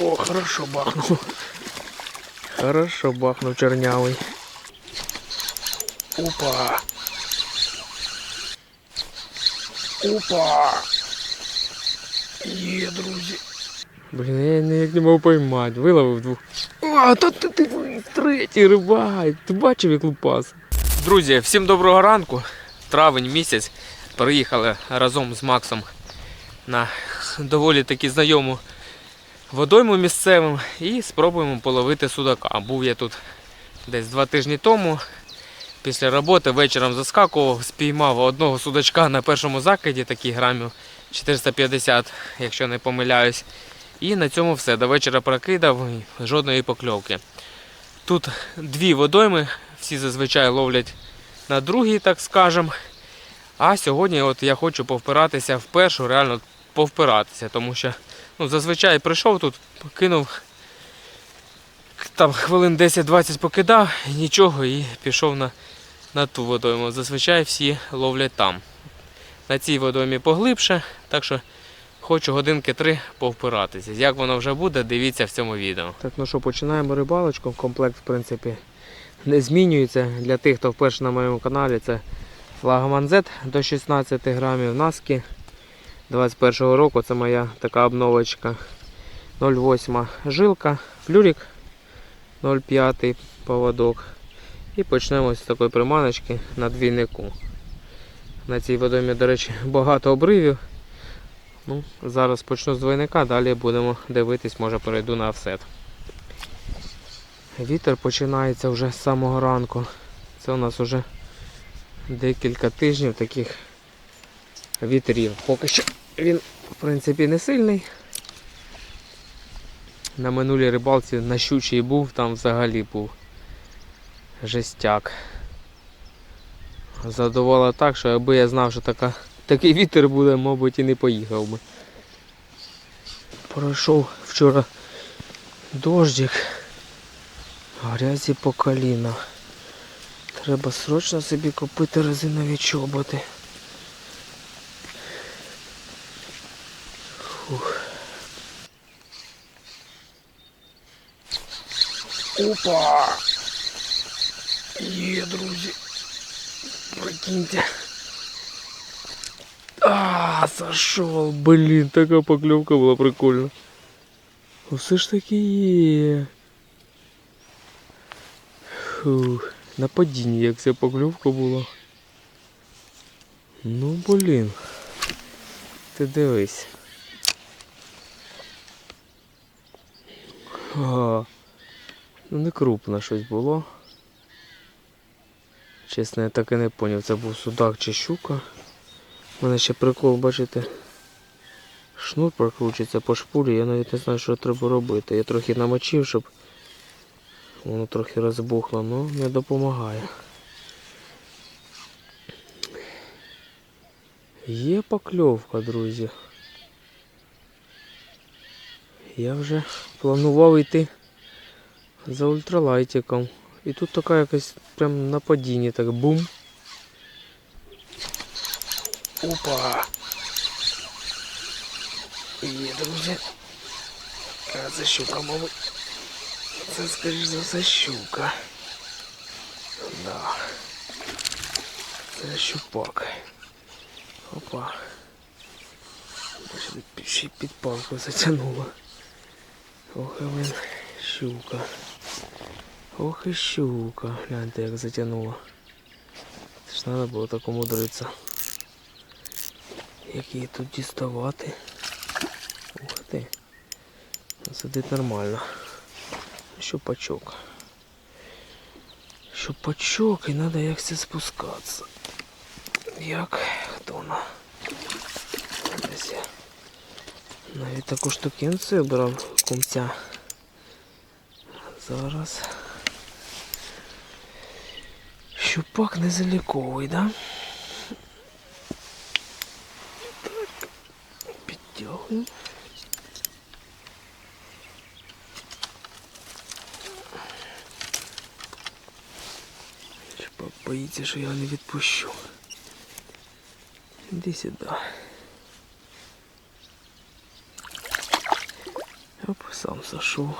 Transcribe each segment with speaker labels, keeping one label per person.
Speaker 1: О, хорошо бахнув. Хорошо бахнув чернявий. Опа. Опа. Є, друзі. Блін, я ніяк не мав поймати. Виловив двох. А, та ти, ти, третій рибай. Ти бачив, як лупас. Друзі, всім доброго ранку. Травень місяць. Приїхали разом з Максом на доволі таки знайому водойму місцевим і спробуємо половити судака. Був я тут десь два тижні тому. Після роботи вечором заскакував, спіймав одного судачка на першому закиді, такий грамів 450, якщо не помиляюсь. І на цьому все. До вечора прокидав жодної покльовки. Тут дві водойми, всі зазвичай ловлять на другій, так скажем. А сьогодні от я хочу повпиратися в першу, реально повпиратися, тому що ну, зазвичай прийшов тут, кинув там хвилин 10-20 покидав, нічого, і пішов на, на ту водойму. Зазвичай всі ловлять там. На цій водоймі поглибше, так що хочу годинки три повпиратися. Як воно вже буде, дивіться в цьому відео. Так, ну що, починаємо рибалочку. Комплект, в принципі, не змінюється. Для тих, хто вперше на моєму каналі, це флагман Z до 16 грамів наски. 21 року це моя така обновочка. 0,8 жилка, флюрик 0,5 поводок. І почнемо з такої приманочки на двійнику. На цій водомі, до речі, багато обривів. Ну, зараз почну з двойника, далі будемо дивитись, може перейду на офсет. Вітер починається вже з самого ранку. Це у нас вже декілька тижнів таких вітрів. Поки що він в принципі не сильний. На минулій рибалці на щучій був, там взагалі був жестяк. Задувало так, що аби я знав, що така, такий вітер буде, мабуть, і не поїхав би. Пройшов вчора дождик, грязі по коліна. Треба срочно собі купити резинові чоботи. Фух. Опа! Є, друзі. Прикиньте. А, зашел, блін, така покльовка була прикольна. Усе ж таки є. Фух, на падінні як ця покльовка була. Ну блін. Ти дивись. Ага. Ну не крупно щось було. Чесно, я так і не зрозумів, це був судак чи щука. У мене ще прикол, бачите, шнур прокручується по шпулі, я навіть не знаю, що треба робити. Я трохи намочив, щоб воно трохи розбухло, але не допомагає. Є покльовка, друзі. Я вже планував йти за ультралайтиком. І тут така якась прям на падінні так бум. Опа! Є, друзі. А це щука, мабуть. Це, скоріш за все, щука. Да. Це щупак. Опа. Бачите, ще й під палку затягнуло. Ох, і блин, щука. Ох і щука. Гляньте, як затягнуло. Це ж треба було так умудритися. Як її тут діставати? Ух ти. Сидить нормально. Щупачок. Щупачок і треба якось спускатися. Як? Хто на? Десь навіть таку штукенцію брав кумця. Зараз. Щупак не заліковий, да? Так. Підтягуємо. Щупак боїться, що я не відпущу. Іди сюди. Оп, сам зайшов.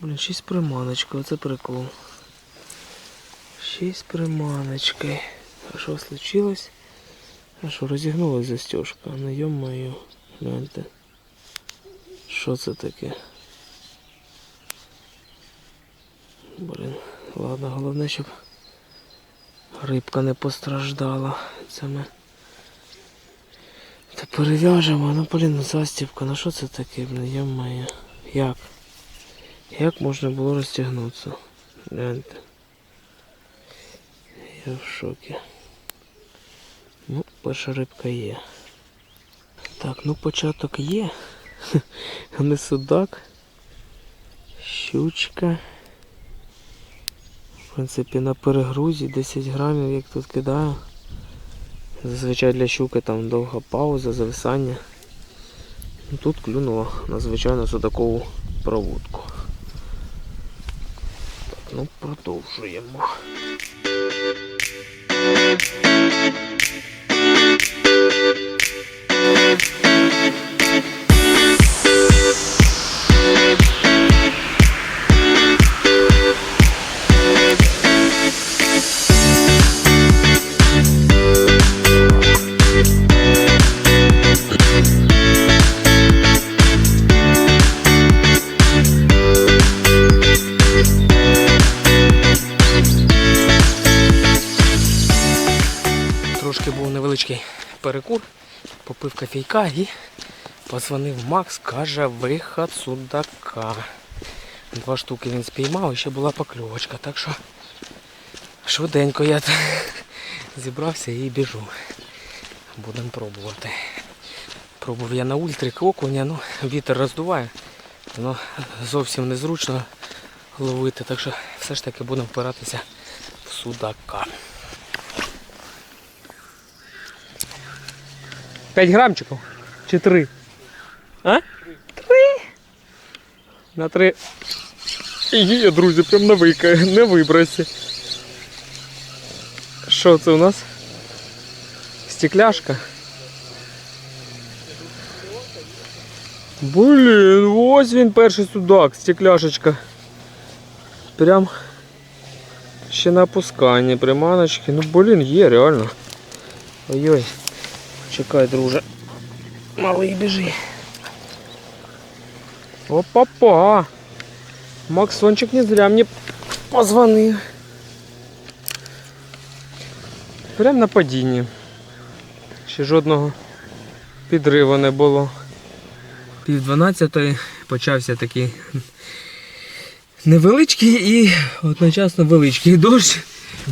Speaker 1: Блін, шість приманочка, оце прикол. Шість приманочки. А що случилось? А що, розігнулась застежка? Ну йо-моє, гляньте. Що це таке? Блін, ладно, головне, щоб рибка не постраждала. Це ми та перев'яжемо, ну блін, застібка, ну що це таке, блін, йо-моє. Як? Як можна було розтягнутися? Гляньте. Я в шокі. Ну, перша рибка є. Так, ну початок є. Не судак. Щучка. В принципі, на перегрузі 10 грамів, як тут кидаю. Зазвичай для щуки там довга пауза, зависання. Ну, Тут клюнуло на звичайну судакову проводку. Так, ну продовжуємо. Thank you. Трошки був невеличкий перекур, попив кофійка і позвонив Макс, каже, виход судака. Два штуки він спіймав і ще була покльовочка, так що швиденько я зібрався і біжу. Будемо пробувати. Пробував я на ультрик окуня, ну вітер роздуває, воно зовсім незручно ловити, так що все ж таки будемо впиратися в судака. 5 грамчиків? Чи 3? А? 3. На 3. Є, друзі, прям на вика, не вибросі. Що це у нас? Стекляшка. Блін, ось він перший судак, стекляшечка. Прям ще на опусканні приманочки. Ну блін, є реально. Ой-ой. Чекай, друже. Малий біжи. Опа-па. Максончик не зря мені позвонив. Прям на падінні. Ще жодного підриву не було. Пів дванадцятої почався такий невеличкий і одночасно величкий дощ.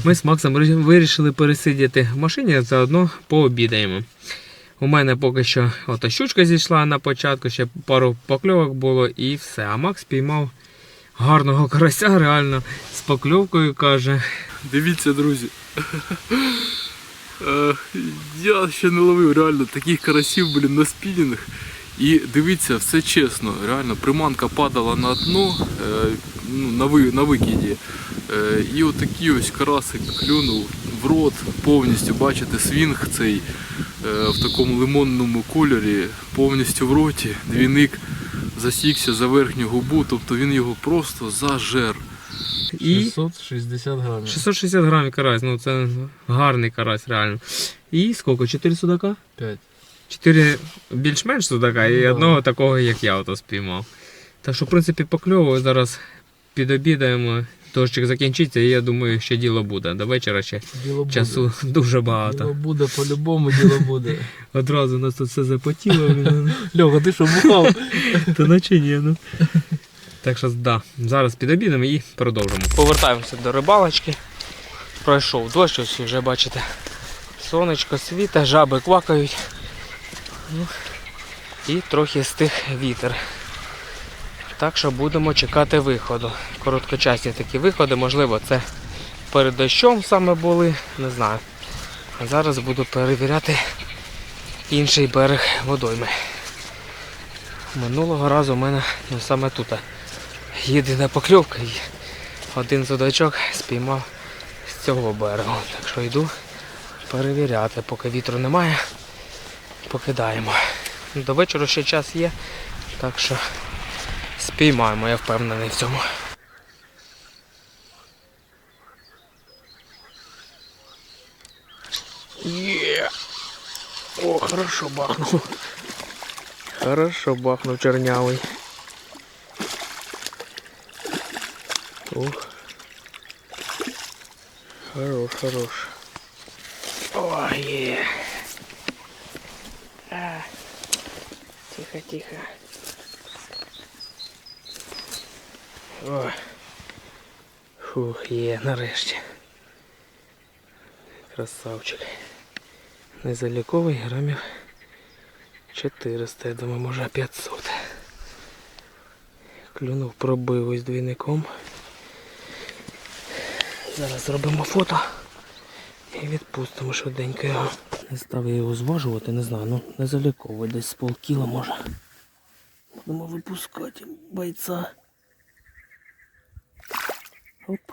Speaker 1: Ми з Максом вирішили пересидіти в машині, заодно пообідаємо. У мене поки що ота щучка зійшла на початку, ще пару покльовок було і все. А Макс піймав гарного карася, реально з покльовкою каже.
Speaker 2: Дивіться, друзі. Е, Я ще не ловив реально таких карасів, блін, на спінінг. І дивіться, все чесно, реально, приманка падала на дно е, ну, на, ви, на викиді. Е, І отакий ось карасик клюнув в рот, повністю, бачите, свінг цей е, в такому лимонному кольорі, повністю в роті. Двійник засікся за верхню губу, тобто він його просто зажер.
Speaker 1: І
Speaker 2: 660 грамів.
Speaker 1: 660 грамів карась, ну це гарний карась реально. І скільки? 4 судака?
Speaker 2: 5.
Speaker 1: 4 більш-менш судака і
Speaker 2: Ну, да.
Speaker 1: одного такого, як я ото спіймав. Так що, в принципі, покльовую. Зараз підобідаємо. Дощик закінчиться, і я думаю, ще діло буде. До вечора ще
Speaker 2: Діло буде.
Speaker 1: часу дуже багато.
Speaker 2: Діло буде, по-любому діло буде.
Speaker 1: Одразу у нас тут все запотіло.
Speaker 2: Льоха, ти що бухав?
Speaker 1: Та наче ні, ну. Так що да, зараз підобідаємо і продовжимо. Повертаємося до рибалочки. Пройшов дощ, ось вже бачите. Сонечко світа, жаби квакають. Ну, і трохи стих вітер. Так що будемо чекати виходу. Короткочасні такі виходи, можливо, це перед дощом саме були, не знаю. А зараз буду перевіряти інший берег водойми. Минулого разу у мене ну, саме тут єдина покльовка і один судачок спіймав з цього берегу. Так що йду перевіряти, поки вітру немає, покидаємо. До вечора ще час є, так що Спіймаємо, я впевнений в цьому. Є! О, хорошо бахнув. Хорошо бахнув чернявий. Ух. Хорош, хорош. О, є. А. Тихо, тихо. О. Фух, є, нарешті. Красавчик. Незаліковий грамів 400, я думаю, може 500. Клюнув, пробив ось двійником. Зараз зробимо фото і відпустимо швиденько його. Не став я його зважувати, не знаю, ну не заліковий, десь з полкіла може. Будемо випускати бойця. Оп.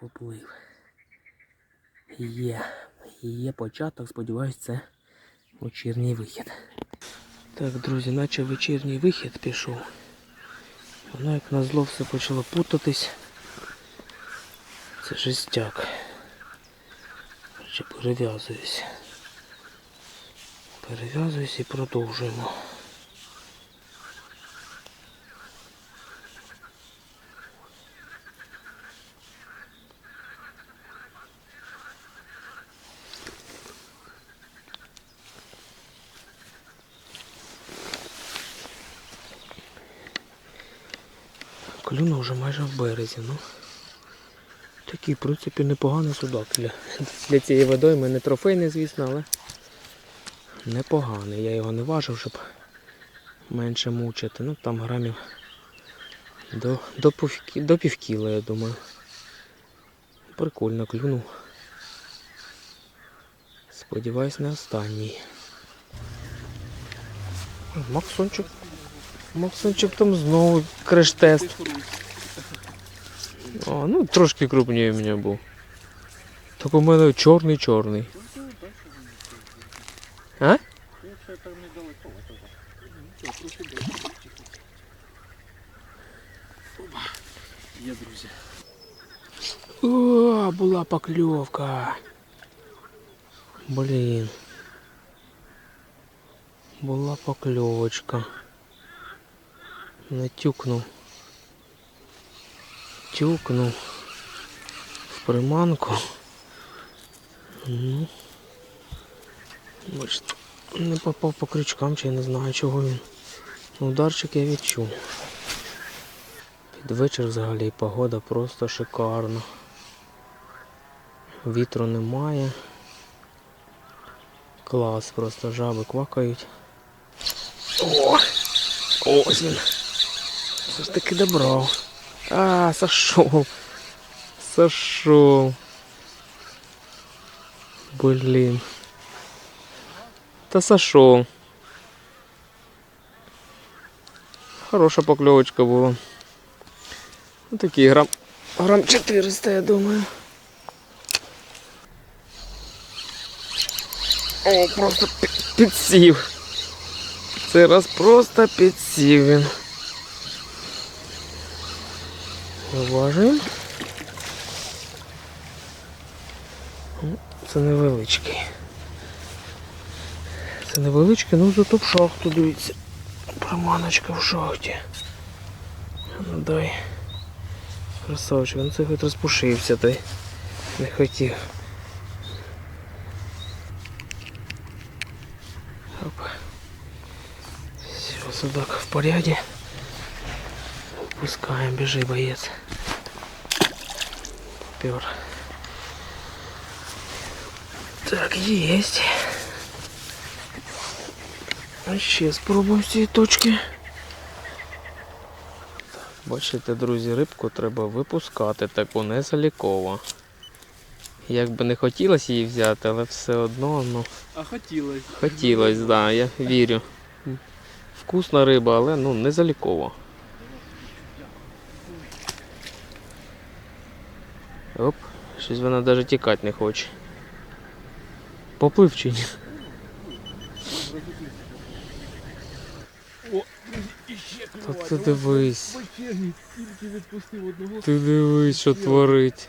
Speaker 1: Поплив. Є. Є початок, сподіваюсь, це вечірній вихід. Так, друзі, наче вечірній вихід пішов. Воно як назло все почало путатись. Це жестяк. Перев'язуюсь. Перев'язуюсь і продовжуємо. Клюнув вже майже в березі, ну. Такий, в принципі, непоганий судак для, для цієї водойми. Не трофейний, звісно, але непоганий. Я його не важив, щоб менше мучити. Ну там грамів до, до, до півкіла, я думаю. Прикольно клюнув. Сподіваюсь, не останній. Максончик. Максончик там знову креш-тест. Ну трошки крупніше у мене був. Так у мене чорний-чорний. А?
Speaker 2: Є, друзі.
Speaker 1: О, була покльовка. Блін. Була покльовочка. Натюкнув. Тюкнув. В приманку. Ну. Бачите, не попав по крючкам, чи я не знаю чого він. Ну, Ударчик я відчув. Під вечір взагалі погода просто шикарна. Вітру немає. Клас, просто жаби квакають. О! Ось він. Все ж таки добрав. А, сошел. Сошел. Блин. Та сошел. Хороша поклевочка була. Ну такий грам. Грам 400, я думаю. О, просто пі- підсів. Цей раз просто підсів він. Уважуємо. Ну, Це невеличкий. Це невеличкий, ну зато в шахту дивіться. Приманочка в шахті. Ну дай. Красавчик, ну це хоч розпушився той. Не хотів. Оп. Все, судак в порядке. Пускаем, бежи, боец. Пер. Так, есть. А ще спробуємо з цієї точки. Бачите, друзі, рибку треба випускати, таку не заліково. Як би не хотілося її взяти, але все одно, ну,
Speaker 2: А хотілося.
Speaker 1: хотілося, да, я вірю. Вкусна риба, але ну не заліково. Оп, щось вона навіть тікати не хоче. Поплив чи ні? Та ти дивись,
Speaker 2: відпустив одного.
Speaker 1: ти дивись, що творить.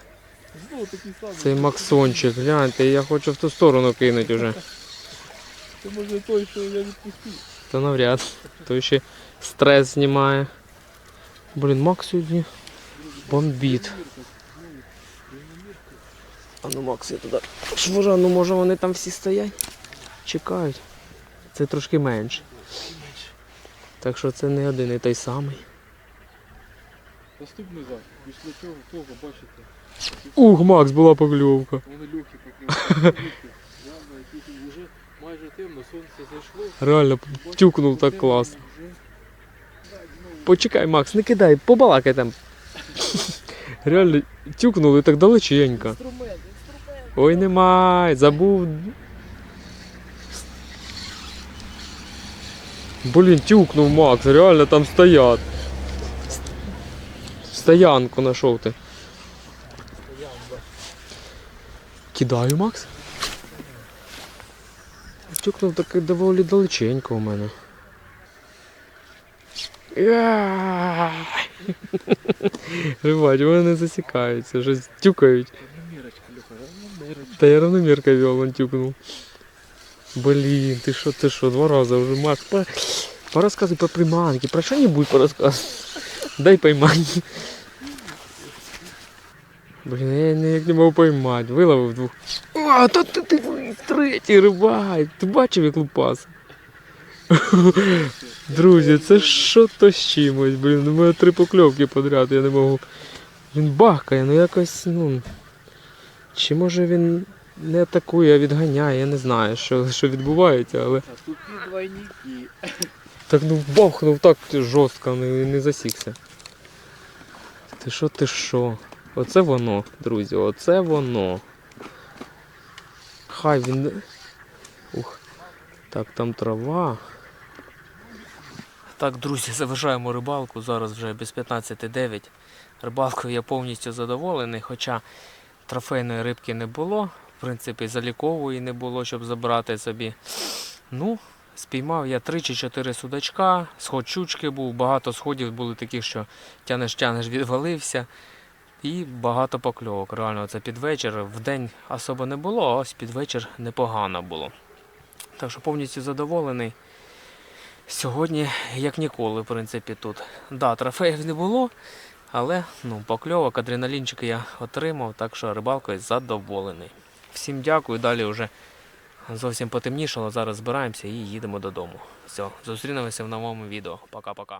Speaker 2: Знову такий самий.
Speaker 1: Цей Максончик, гляньте, я хочу в ту сторону кинути вже.
Speaker 2: Це може той, що я відпустив.
Speaker 1: Та навряд. То ще стрес знімає. Блін, Макс сьогодні бомбіт. А ну Макс, я туди. Швора, ну може вони там всі стоять? Чекають. Це трошки менше. Так що це не один і той самий.
Speaker 2: Наступний захід. Після цього того, бачите,
Speaker 1: Ух, Макс, була покльовка.
Speaker 2: вони легкі покривають. Реально, тут вже майже темно, сонце зайшло.
Speaker 1: Реально тюкнув так клас.
Speaker 2: Вже
Speaker 1: Почекай, Макс, не кидай, побалакай там. Реально тюкнули так далеченько. Ой, немає, забув. Блін, тюкнув Макс, реально там стоять. Стоянку знайшов ти. Кидаю, Макс. Тюкнув таки доволі далеченько у мене. Яй! Рибач, вони не засікаються, щось тюкають.
Speaker 2: Равномірочка, Леха, равномірочка.
Speaker 1: Та я равномірка вел, он тюкнул. Блин, ты что, ты что, два раза уже, Макс, по... порассказывай по приманке, про что-нибудь порассказывай. Дай поймать. Блін, я ніяк не можу поймати. Виловив двох. О, та ти, ти, ти третій рибай. Ти бачив, як лупас? Друзі, це що то з чимось, блін. У мене три покльовки подряд, я не можу. Він бахкає, ну якось, ну. Чи може він не атакує, а відганяє, я не знаю, що, що відбувається, але
Speaker 2: А тут і двойники.
Speaker 1: так ну бахнув так жорстко, не, не засікся. Ти що, ти що? Оце воно, друзі, оце воно. Хай він. Ух. Так, там трава. Так, друзі, завершаємо рибалку. Зараз вже без 15.09. Рибалкою я повністю задоволений, хоча трофейної рибки не було. В принципі, залікової не було, щоб забрати собі. Ну, спіймав я 3 чи 4 судачка, сход щучки був, багато сходів були таких, що тянеш-тянеш відвалився. І багато покльовок. Реально, це під вечір. В день особо не було, а ось під вечір непогано було. Так що повністю задоволений. Сьогодні, як ніколи, в принципі, тут. Да, трофеїв не було, але ну, покльовок, адреналінчики я отримав, так що рибалкою задоволений. Всім дякую, далі вже зовсім потемнішало. Зараз збираємося і їдемо додому. Все, зустрінемося в новому відео. Пока-пока.